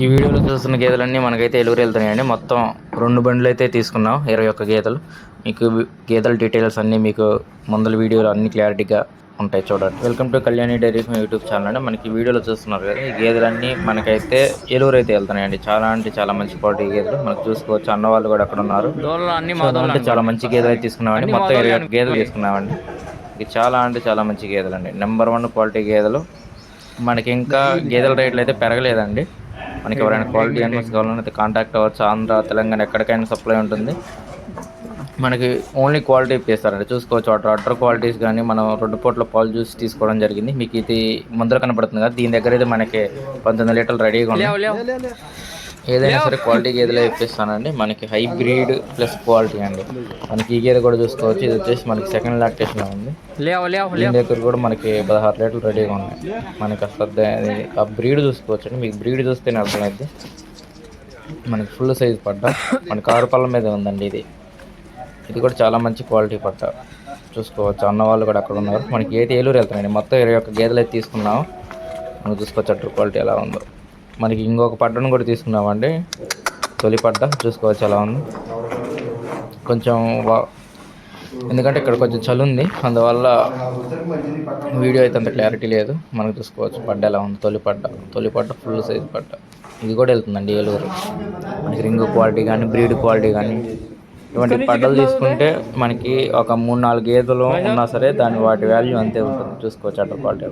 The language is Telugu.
ఈ వీడియోలో చూస్తున్న గేదెలన్నీ మనకైతే ఎలుగురు వెళ్తున్నాయండి. మొత్తం రెండు బండ్లు అయితే తీసుకున్నాం ఇరవై ఒక్క గేదెలు. మీకు గేదెల డీటెయిల్స్ అన్నీ మీకు ముందల వీడియోలో అన్ని క్లారిటీగా ఉంటాయి చూడండి. Welcome to Kalyani dairy farm YouTube channel అండి. మనకి వీడియోలో చూస్తున్నారు కదా ఈ గేదెలన్నీ మనకైతే ఎలుగురు అయితే వెళ్తున్నాయండి. చాలా అంటే చాలా మంచి క్వాలిటీ గేదెలు. మనకు చూసుకోవచ్చు అన్న వాళ్ళు కూడా అక్కడ ఉన్నారు. అన్ని అంటే చాలా మంచి గేదెలు అయితే తీసుకున్నామండి. మొత్తం ఇరవై గేదెలు తీసుకున్నామండి. ఇది చాలా అంటే చాలా మంచి గేదెలు అండి నెంబర్ వన్ క్వాలిటీ గేదెలు. మనకి ఇంకా గేదెల రేట్లు అయితే పెరగలేదండి. మనకి ఎవరైనా క్వాలిటీ అనిమల్స్ కావాలన్నా అయితే కాంటాక్ట్ అవ్వచ్చు. ఆంధ్ర తెలంగాణ ఎక్కడికైనా సప్లై ఉంటుంది. మనకి ఓన్లీ క్వాలిటీ ఇప్పిస్తారండి చూసుకోవచ్చు. వాటర్ వాటర్ క్వాలిటీస్ కానీ మనం రెండు పూట్ల పాలు జ్యూస్ తీసుకోవడం జరిగింది. మీకు ఇది ముందర కనపడుతుంది కదా? దీని దగ్గర అయితే మనకి పంతొమ్మిది లీటర్లు రెడీగా ఉన్నాయి ఏదైనా సరే క్వాలిటీ గేదెలే ఇప్పిస్తానండి. మనకి హై బ్రీడ్ ప్లస్ క్వాలిటీ అండి. మనకి ఈ గేదె కూడా చూసుకోవచ్చు. ఇది వచ్చేసి మనకి సెకండ్ లాక్టేషన్ ఉంది. దీని దగ్గర కూడా మనకి పదహారు లీటర్లు రెడీగా ఉన్నాయి. మనకి అసలు ఆ బ్రీడ్ చూసుకోవచ్చు అండి మీకు బ్రీడ్ చూస్తేనే అర్థమైంది మనకి ఫుల్ సైజ్ పడ్డ. మనకి ఆరు పళ్ళ మీద ఉందండి ఇది. ఇది కూడా చాలా మంచి క్వాలిటీ పట్ట చూసుకోవచ్చు. అన్న వాళ్ళు కూడా అక్కడ ఉన్నారు. మనకి ఏది ఏలూరు వెళ్తున్నాయండి మొత్తం ఇరవై ఒక్క గేదెలు అయితే తీసుకున్నాము మనం చూసుకోవచ్చు క్వాలిటీ ఎలా ఉందో. మనకి ఇంకొక పడ్డను కూడా తీసుకున్నామండి. తొలి పడ్డ చూసుకోవచ్చు ఎలా ఉంది. కొంచెం ఎందుకంటే ఇక్కడ కొంచెం చలి ఉంది. అందువల్ల వీడియో అయితే అంత క్లారిటీ లేదు. మనకు చూసుకోవచ్చు పడ్డ ఎలా ఉంది. తొలి పడ్డ తొలి పడ్డ ఫుల్ సైజ్ పడ్డ ఇది కూడా వెళ్తుందండి ఏలూరు. మనకి రింగ్ క్వాలిటీ కానీ బ్రీడ్ క్వాలిటీ కానీ ఇటువంటి పడ్డలు తీసుకుంటే మనకి ఒక మూడు నాలుగు గేదెలు ఉన్నా సరే దాని వాటి వాల్యూ అంతే ఉంటుంది. చూసుకోవచ్చు అట్ట క్వాలిటీ